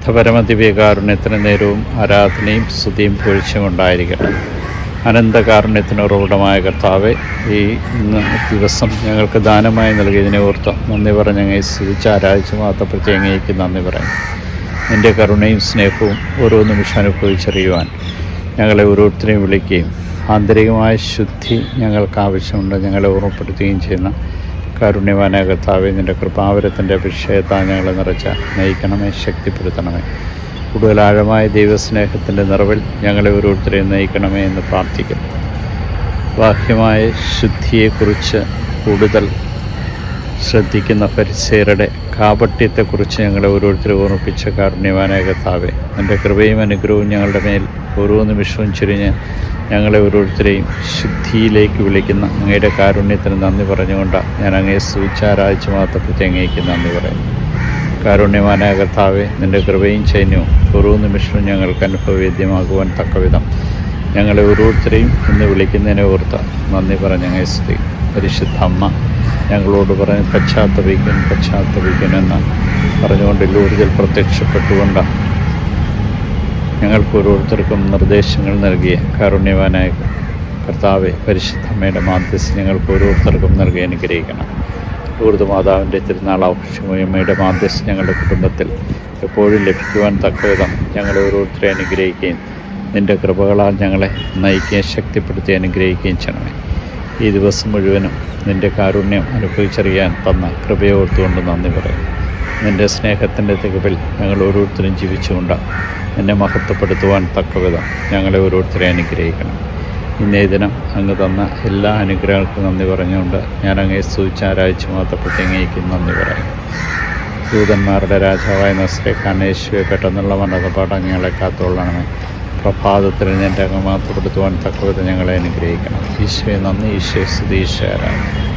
പരമദിവ്യകാരുണ്യത്തിന് നേരവും ആരാധനയും സ്തുതിയും പൊഴിച്ചും ഉണ്ടായിരിക്കട്ടെ അനന്തകാരുണ്യത്തിന് ഉറവിടമായ കർത്താവെ ഈ ഇന്ന് ദിവസം ഞങ്ങൾക്ക് ദാനമായി നൽകിയതിനെ ഓർത്ത് നന്ദി പറഞ്ഞ് അങ്ങേ സ്തുതിച്ച് ആരാധിച്ച് മാത്രപ്പെടുത്തി അങ്ങേക്ക് നന്ദി പറയും നിന്റെ കരുണയും സ്നേഹവും ഓരോ നിമിഷം അനുഭവിച്ചറിയുവാൻ ഞങ്ങളെ ഓരോരുത്തരെയും വിളിക്കുകയും ആന്തരികമായ ശുദ്ധി ഞങ്ങൾക്ക് ആവശ്യമുണ്ട് ഞങ്ങളെ ഓർമ്മപ്പെടുത്തുകയും ചെയ്യുന്ന കാരുണ്യവാനായ കർത്താവെ നിന്റെ കൃപാവരത്തിന്റെ അഭിഷേകത്താൽ ഞങ്ങളെ നിറച്ച നയിക്കണമേ ശക്തിപ്പെടുത്തണമേ. കൂടുതൽ ആഴമായ ദൈവസ്നേഹത്തിന്റെ നിറവിൽ ഞങ്ങളെ ഓരോരുത്തരെയും നയിക്കണമേ എന്ന് പ്രാർത്ഥിക്കുന്നു. ബാഹ്യമായ ശുദ്ധിയെക്കുറിച്ച് കൂടുതൽ ശ്രദ്ധിക്കുന്ന പരിസരയുടെ കാപട്യത്തെക്കുറിച്ച് ഞങ്ങളെ ഓരോരുത്തരെ ഓർമ്മിപ്പിച്ച കാരുണ്യവാനായ കർത്താവെ എന്റെ കൃപയും അനുഗ്രഹവും ഞങ്ങളുടെ മേൽ ഓരോ നിമിഷവും ചുരിഞ്ഞ് ഞങ്ങളെ ഓരോരുത്തരെയും ശുദ്ധിയിലേക്ക് വിളിക്കുന്ന അങ്ങയുടെ കാരുണ്യത്തിന് നന്ദി പറഞ്ഞുകൊണ്ട് ഞാൻ അങ്ങയെ സൂചാരാഴ്ച മാത്രപ്പെട്ട് അങ്ങേക്ക് നന്ദി പറയുന്നു. കാരുണ്യമാനായ കർത്താവെ നിന്റെ കൃപയും ചൈന്യവും ഓരോ നിമിഷവും ഞങ്ങൾക്ക് അനുഭവവേദ്യമാകുവാൻ തക്കവിധം. ഞങ്ങളെ ഓരോരുത്തരെയും ഇന്ന് വിളിക്കുന്നതിനെ ഓർത്ത് നന്ദി പറഞ്ഞ അങ്ങേ സ്ത്രീ പരിശുദ്ധ അമ്മ ഞങ്ങളോട് പറഞ്ഞ് പശ്ചാത്തപിക്കും പശ്ചാത്തപിക്കും എന്ന് പറഞ്ഞുകൊണ്ട് ലൂർജിൽ പ്രത്യക്ഷപ്പെട്ടുകൊണ്ട് ഞങ്ങൾക്ക് ഓരോരുത്തർക്കും നിർദ്ദേശങ്ങൾ നൽകിയ കാരുണ്യവാനായ കർത്താവെ പരിശുദ്ധമ്മയുടെ മാധ്യസ്ഥ ഞങ്ങൾക്ക് ഓരോരുത്തർക്കും നൽകി അനുഗ്രഹിക്കണം. ലൂർദ് മാതാവിന്റെ തിരുനാൾ ആഘോഷമയമ്മയുടെ മാധ്യസ്ഥ ഞങ്ങളുടെ കുടുംബത്തിൽ എപ്പോഴും ലഭിക്കുവാൻ തക്കവിധം ഞങ്ങൾ ഓരോരുത്തരെ അനുഗ്രഹിക്കുകയും നിന്റെ കൃപകളാൽ ഞങ്ങളെ നയിക്കുകയും ശക്തിപ്പെടുത്തി അനുഗ്രഹിക്കുകയും ചെയ്യണമേ. ഈ ദിവസം മുഴുവനും നിന്റെ കാരുണ്യം അനുഭവിച്ചറിയാൻ തന്ന കൃപയോർത്തുകൊണ്ട് നന്ദി പറയുന്നു. നിന്റെ സ്നേഹത്തിന്റെ തികവിൽ ഞങ്ങൾ ഓരോരുത്തരും ജീവിച്ചുകൊണ്ടാണ് എന്നെ മഹത്വപ്പെടുത്തുവാൻ തക്കവിധം ഞങ്ങളെ ഓരോരുത്തരെ അനുഗ്രഹിക്കണം. ഇന്നേ ദിനം അങ്ങ് തന്ന എല്ലാ അനുഗ്രഹങ്ങൾക്കും നന്ദി പറഞ്ഞുകൊണ്ട് ഞാൻ അങ്ങേ സ്തുതിച്ച് ആരാഴ്ച മാത്രപ്പെട്ട് അങ്ങേക്ക് നന്ദി പറയും. ദൂതന്മാരുടെ രാജാവായ നസ്രെ കണേശുവെ പെട്ടെന്നുള്ള മരണപ്പാട് ഞങ്ങളെ കാത്തുകൊള്ളണമേ. പ്രഭാതത്തിൽ നിന്റെ അങ്ങ് മാത്രപ്പെടുത്തുവാൻ തക്കവിധം ഞങ്ങളെ അനുഗ്രഹിക്കണം. ഈശോയെ നന്ദി ഈശ്വര സ്തുതി ഈശോ ആരാധന.